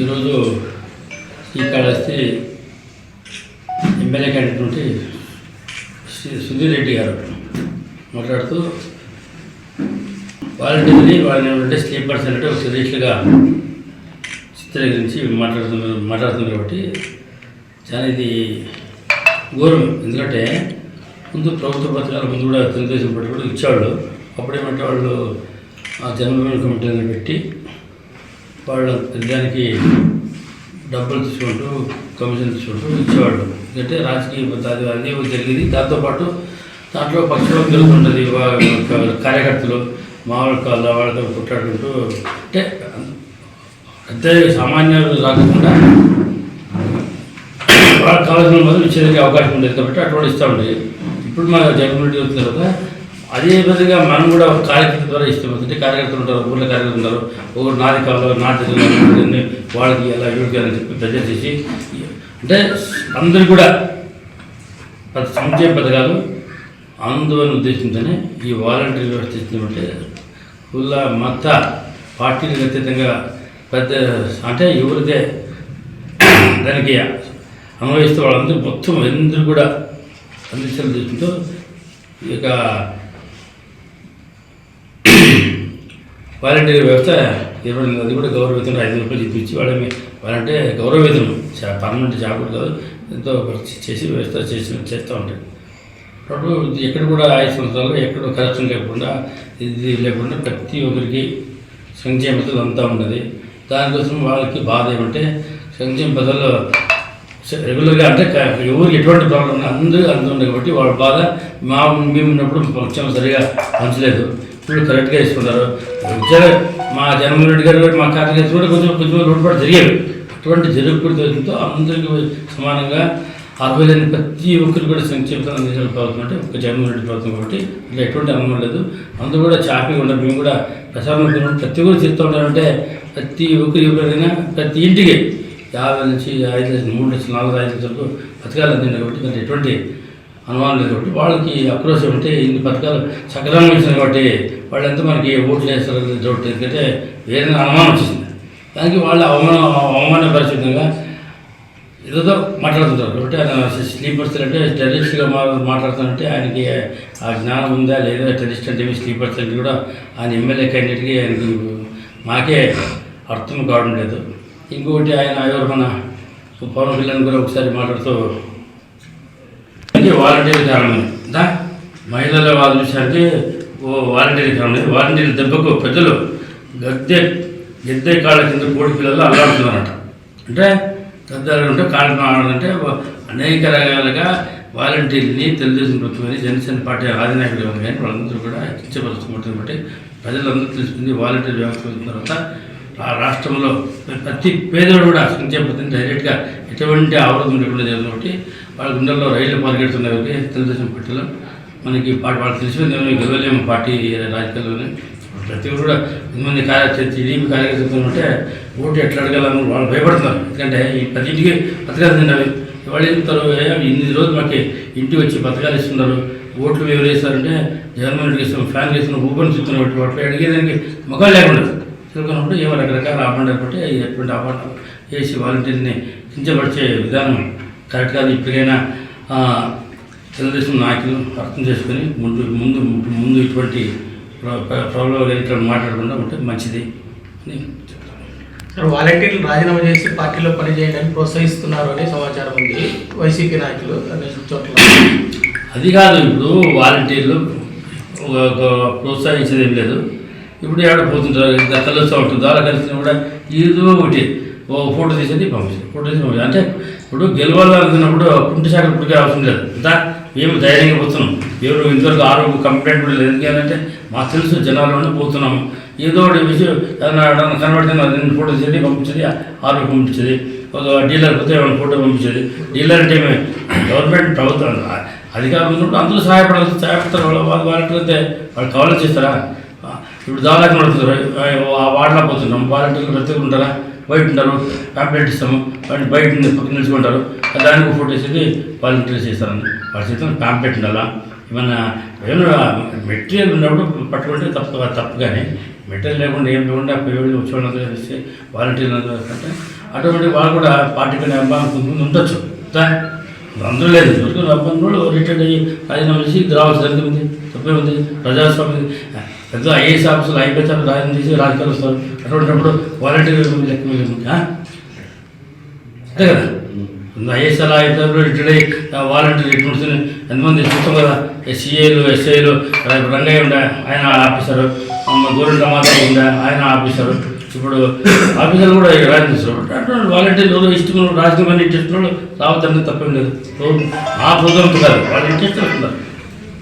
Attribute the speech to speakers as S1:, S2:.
S1: ఈరోజు ఇక్కడ వస్తే ఎమ్మెల్యే క్యాండిడేట్ నుండి శ్రీ సుధీర్ రెడ్డి గారు మాట్లాడుతూ వాలంటీర్ని వాళ్ళని ఏమంటే స్లీపర్స్ అంటే ఒక సీరియస్గా చిత్రీకరించి మాట్లాడుతున్నారు మాట్లాడుతున్నారు కాబట్టి చాలా ఇది ఘోరం. ఎందుకంటే ముందు ప్రభుత్వ పథకాల ముందు కూడా తెలుగుదేశం పార్టీ కూడా ఇచ్చేవాళ్ళు. అప్పుడేమంటే వాళ్ళు ఆ జన్మభూమి కమిటీని పెట్టి వాళ్ళ దానికి డబ్బులు తీసుకుంటూ కమిషన్ తీసుకుంటూ ఇచ్చేవాళ్ళు. ఎందుకంటే రాజకీయ అది జరిగింది. దాంతోపాటు దాంట్లో పక్షపాతం జరుగుతుంటుంది. కార్యకర్తలు మామూలు కాళ్ళ వాళ్ళతో కొట్లాడుకుంటూ అంటే అంతే సామాన్యాలు రాకుండా వాళ్ళకి కావాల్సిన మొదలు ఇచ్చేదానికి అవకాశం ఉండేది కాబట్టి అటువంటి ఇస్తూ ఉండేది ఇప్పుడు మా జగన్మోహన్ రెడ్డి వచ్చిన తర్వాత అదే విధంగా మనం కూడా ఒక కార్యకర్త ద్వారా ఇస్తాం అంటే కార్యకర్తలు ఉంటారు ఊళ్ళో కార్యకర్తలు ఉంటారు. ఒకరు నాది కావాలి నాది కావాలి, వాళ్ళకి ఎలా వీడికి అని చెప్పి ప్రజలు చేసి అంటే అందరూ కూడా ప్రతి సంక్షేమ పథకాలు ఆందోళన ఉద్దేశంతోనే ఈ వాలంటీర్ వ్యవస్థ ఇచ్చినట్టే కుల మత పార్టీలకు అతీతంగా పెద్ద అంటే ఎవరిదే దానికి అనుభవిస్తే వాళ్ళందరూ మొత్తం అందరూ కూడా అందించాలని ఉద్దేశంతో ఈ వాలంటీర్ వ్యవస్థ ఇరవై అది కూడా గౌరవ వేతనం ఐదు రూపాయలు ఇప్పించి వాళ్ళని వాళ్ళంటే గౌరవ వేతనం. చా- పర్మనెంట్ జాబ్ కూడా కాదు ఎంతో చేసి వ్యవస్థ చేసి చేస్తూ ఉంటాయి అప్పుడు ఎక్కడ కూడా ఐదు సంవత్సరాలు ఎక్కడ కరప్షన్ లేకుండా ఇది లేకుండా ప్రతి ఒక్కరికి సంక్షేమ పథకాలు అంతా ఉన్నది దానికోసం వాళ్ళకి బాధ ఏమంటే సంక్షేమ పథకాలు రెగ్యులర్గా అంటే క- ఎవరికి ఎటువంటి ప్రాబ్లం అందరూ అందరూ ఉండే కాబట్టి వాళ్ళ బాధ మా మేము ఉన్నప్పుడు పక్షం సరిగా పంచలేదు. ఇప్పుడు కరెక్ట్గా ఇస్తున్నారు జర మా జగన్మోహన్ రెడ్డి గారు కూడా మా కార్యకర్త కూడా కొంచెం కొంచెం లోటుపాటు జరిగేవి అటువంటి జరగకూడదు అందరికీ సమానంగా అరవై లేని ప్రతి ఒక్కరు కూడా సంక్షేమ అందించిన ప్రభుత్వం అంటే ఒక జగన్మోహన్ రెడ్డి ప్రభుత్వం కాబట్టి ఇట్లా ఎటువంటి అనుమానం లేదు. అందరూ కూడా చాపి ఉండరు మేము కూడా ప్రసారం ప్రతి ఒక్కరు చెప్తూ ఉంటారంటే ప్రతి ఒక్కరు ఎవరైనా ప్రతి ఇంటికి యాభై నుంచి ఐదు లక్షలు మూడు లక్షలు నాలుగు ఐదు లక్షలకు పథకాలు అందింది కాబట్టి దాంట్లో ఎటువంటి అనుమానం లేదు. కాబట్టి వాళ్ళకి ఆక్రోశం అంటే ఇన్ని పథకాలు సక్రమంగా ఇచ్చినాయి కాబట్టి వాళ్ళంతా మనకి ఓట్లు వేస్తారు అనేది ఎందుకంటే వేరే అనుమానం వచ్చింది. దానికి వాళ్ళు అవమాన అవమానపరిచితంగా ఏదో మాట్లాడుతుంటారు కాబట్టి ఆయన స్లీపర్స్ అంటే టెర్రరిస్ట్గా మా మాట్లాడుతానంటే ఆయనకి ఆ జ్ఞానం ఉందా లేదా టెర్రరిస్ట్ అంటే స్లీపర్స్ అంటే కూడా ఆయన ఎమ్మెల్యే క్యాండిడేట్కి ఆయనకి మాకే అర్థం కావడం లేదు. ఇంకొకటి ఆయన ఎవరు మన పవన్ కళ్యాణ్ కూడా ఒకసారి మాట్లాడుతూ వాలంటీర్ కారణం దా మహిళల వాళ్ళ విషయానికి ఓ వాలంటీర్ కారణం వాలంటీర్ దెబ్బకు పెద్దలు గద్దె గద్దె కాళ్ళ కింద కోడి పిల్లలు అల్లాడుతున్నారట. అంటే గద్దెలు ఉంటే కాళ్ళ ఆడాలంటే అనేక రకాలుగా వాలంటీర్ని తెలుగుదేశం ప్రభుత్వాన్ని జనసేన పార్టీ ఆధినాయకులు కానీ వాళ్ళందరూ కూడా కించపరుచుకుంటుంది బట్టి ప్రజలందరూ తెలుసుకుంది వాలంటీర్ వ్యవస్థ తర్వాత ఆ రాష్ట్రంలో ప్రతి పేదోడు కూడా సంక్షేమ పథకం డైరెక్ట్గా ఎటువంటి అవరోధం లేకుండా జరిగింది కాబట్టి వాళ్ళ గుండెల్లో రైళ్ళు పరిగెడుతున్నాయి తెలుగుదేశం పార్టీలో మనకి పార్టీ వాళ్ళకి తెలిసిపోయింది. ఏమో గెలవలేము పార్టీ రాజకీయాల్లోనే. ప్రతి ఒక్కరు కూడా ఇంతమంది కార్య టీడీపీ కార్యకర్తలు ఉంటే ఓటు ఎట్లా అడగాలని వాళ్ళు భయపడుతున్నారు. ఎందుకంటే ఈ ప్రతి ఇంటికి పథకాలు తిన్నవి వాళ్ళు చెప్తారు? "ఏ, ఇన్ని రోజులు మాకు ఇంటికి వచ్చి పథకాలు ఇస్తున్నారు. ఓట్లు ఎవరు వేస్తారంటే జగన్మోహన్ రెడ్డి ఇస్తాం ఫ్యాన్ ఇస్తున్నాం ఊపని చూస్తున్నాం వాటి వాటిపై అడిగేదానికి ముఖం లేకుండా తెలుసుకున్నప్పుడు ఏమో రకరకాల ఆపండి కాబట్టి ఎటువంటి ఆపండి వేసి వాలంటీర్ని కించపరిచే విధానం. కరెక్ట్ కాదు. ఇప్పటికైనా తెలుగుదేశం నాయకులు అర్థం చేసుకొని ముందు ముందు ముందు ఇటువంటి ప్రాబ్లం ఇట్లా మాట్లాడకుండా ఉంటే మంచిది అని చెప్తాను.
S2: వాలంటీర్లు రాజీనామా చేసి పార్టీలో పనిచేయడానికి ప్రోత్సహిస్తున్నారు అనే సమాచారం ఉంది. వైసీపీ నాయకులు అనే చోట్ల.
S1: అది కాదు ఇప్పుడు వాలంటీర్లు ప్రోత్సహించేది ఏం లేదు. ఇప్పుడు ఏడ పోతుంటారు? కలుస్తూ ఉంటుంది ద్వారా కలిసిన కూడా ఏదో ఒకటి ఓ ఫోటో తీసేది పంపించారు ఫోటో తీసి పంపించారు అంటే ఇప్పుడు గెలవాలనుకున్నప్పుడు కుంటి శాఖ పుట్టుకే అవసరం లేదు అంతా మేము ధైర్యంగా పోతున్నాం? ఎవరు ఇంతవరకు ఆరోగ్య కంప్లైంట్ కూడా లేదు. ఎందుకంటే మాకు తెలుసు జనాల్లోనే పోతున్నాము ఏదో ఒకటి విషయం ఏదైనా కనబడితే రెండు ఫోటో తీసేది పంపించేది ఆరోగ్యం పంపించేది. ఒక డీలర్ పోతే ఏమైనా ఫోటో పంపించేది. డీలర్ అంటే గవర్నమెంట్ ప్రభుత్వం అధికారులు ఉన్నప్పుడు అందరూ సహాయపడాలి సహాయపడతారు. వాళ్ళు వాళ్ళు వాలంటీర్ అయితే వాళ్ళు కవర్ చేస్తారా? ఇప్పుడు దాదాపు నడుపుతారు ఆ వాడలా పోతున్నాం. వాలంటీర్లు బ్రతికుంటారా? ఉంటారా బయట ఉంటారు కంప్లైంట్ ఇస్తాము వాళ్ళు బయట పక్కన నిలుచుకుంటారు. దానికి ఫోటో వేసేది వాలంటీర్స్ చేస్తారని వాళ్ళ చేత ప్యాంప్లెట్ ఉండాలా? ఏమన్నా ఏమన్నా మెటీరియల్ ఉన్నప్పుడు పట్టుకుంటే తప్పు తప్పు కానీ మెటీరియల్ లేకుండా ఏం లేకుండా పేరు వచ్చేవాళ్ళు వాళ్ళందరూ చేస్తే వాలంటీర్లు అంటే అటువంటి వాళ్ళు కూడా పార్టీ కానీ ఉండొచ్చు. అందరూ లేదు. దొరికిన అబ్బాయి కూడా రిటైర్డ్ అయ్యి రాజీనామా చేసి రావాల్సి జరిగింది ఉంది. తప్పే ఉంది. ప్రజాస్వామ్యం పెద్ద ఐఏఎస్ ఆఫీసులు ఐపీఎస్ ఆఫీసులు రాజీనామా చేసి రాజకీయాలు వస్తారు అటువంటిప్పుడు వాలంటీర్ లెక్క అంతే కదా? ఐఎస్ అలా అయితే రిటైర్డ్ అయ్యి వాలంటీర్ రిక్రూట్స్ ఎంతమంది చూస్తాం కదా? ఎస్సీఏలు ఎస్ఐలు రంగయ్య ఉండే ఆయన ఆఫీసరు గోరెంట మాధవ్ ఉండే ఆయన ఆఫీసరు. ఇప్పుడు ఆఫీసర్లు కూడా రాజకీయ అటువంటి వాలంటీర్లు ఇష్టం రాజకీయం ఇంట్రెస్ట్ రావద్దని తప్పేం లేదు. ఆ ప్రోగ్రామ్ కాదు. వాళ్ళు ఇంట్రెస్ట్